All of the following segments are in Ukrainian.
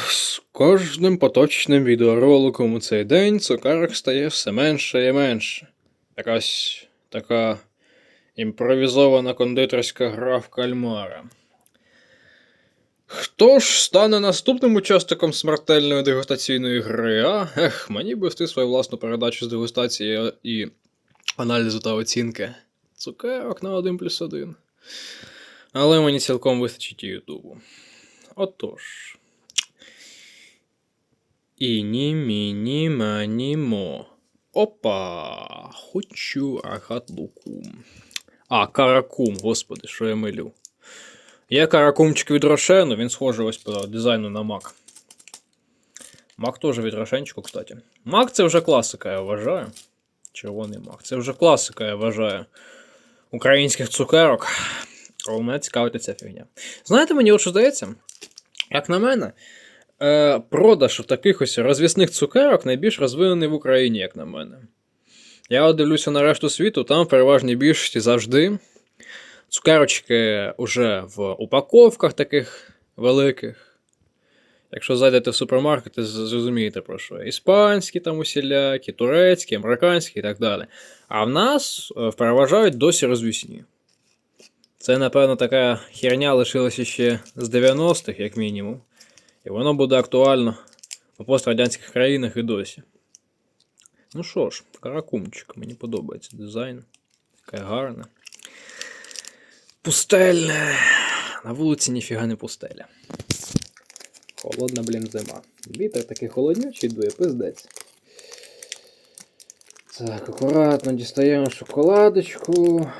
З кожним поточним відеороликом у цей день цукерок стає все менше і менше. Якась така імпровізована кондитерська гра в кальмара. Хто ж стане наступним учасником смертельної дегустаційної гри? А? Ех, мені б вести свою власну передачу з дегустації і аналізу та оцінки. Цукерок на 1 плюс 1. Але мені цілком вистачить і Ютубу. Отож. Іні, міні, мані, мо. Опа! Хочу агат. А, каракум, господи, що я милю. Є каракумчик від Рошену, він схожий ось по дизайну на Мак. Мак теж від Рошенчику, кстати. Мак це вже класика, я вважаю. Червоний мак. Це вже класика, я вважаю. Українських цукерок. Але мене цікавить ця фігня. Знаєте, мені от що здається? Як на мене, е, продаж таких ось розвісних цукерок найбільш розвинений в Україні, як на мене. Я дивлюся на решту світу, там в переважній більшості завжди цукерочки вже в упаковках таких великих. Якщо зайдете в супермаркети, зрозумієте про що. Іспанські там усілякі, турецькі, американські і так далі. А в нас е, переважають досі розвісні. Це, напевно, така херня лишилася ще з 90-х, як мінімум. І воно буде актуально у пострадянських країнах і досі. Ну що ж, каракумчик, мені подобається дизайн. Таке гарне. Пустельне. На вулиці ніфіга не пустеля. Холодна, блін, зима. Вітер такий холоднючий дує, пиздець. Так, акуратно дістаємо шоколадочку.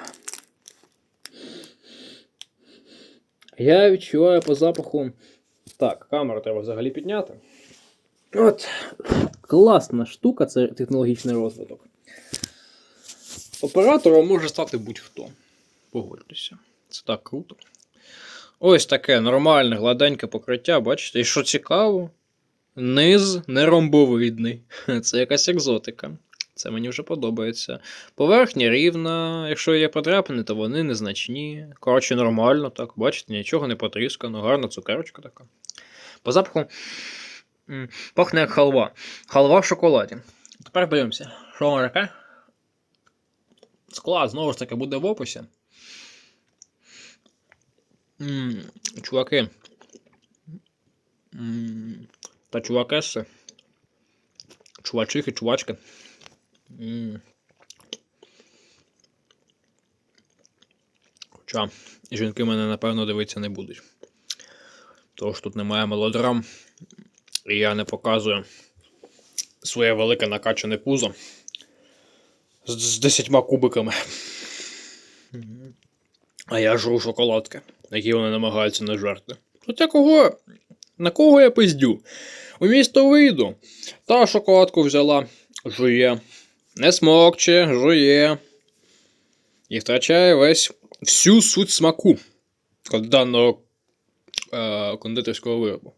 Я відчуваю по запаху. Так, камеру треба взагалі підняти. От. Класна штука, це технологічний розвиток. Оператором може стати будь-хто. Погодьтеся. Це так круто. Ось таке нормальне, гладеньке покриття, бачите? І що цікаво, низ не ромбовидний. Це якась екзотика. Це мені вже подобається. Поверхня рівна, якщо є подряпини, то вони незначні. Коротше, нормально, так, бачите, нічого не потріскано, гарна цукерочка така. По запаху пахне як халва. Халва в шоколаді. Тепер дивимося. Що воно таке? Склад, знову ж таки, буде в описі. Чуваки. Та чувакеси. Чувачихи, чувачки. Хоча жінки мене, напевно, дивитися не будуть. Що тут немає мелодрам. І я не показую своє велике накачане пузо з, з 10 кубиками. А я жру шоколадки, які вони намагаються не жерти. Хоча кого? На кого я пиздю? У місто вийду. Та шоколадку взяла, жує. Не смокче, жує. І втрачає весь всю суть смаку даного е, кондитерського виробу.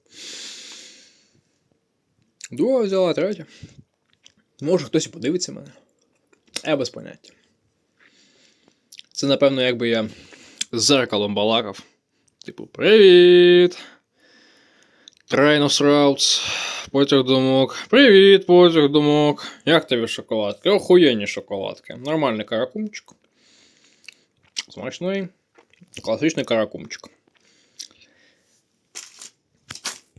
Друга взяла, третя. Може хтось і подивиться мене. Я без поняття. Це, напевно, якби я зеркалом балакав. Типу, привіт! Трайнос Раутс, потяг думок. Привіт, потяг думок. Як тобі шоколадки? Охуєнні шоколадки. Нормальний каракумчик. Смачний. Класичний каракумчик.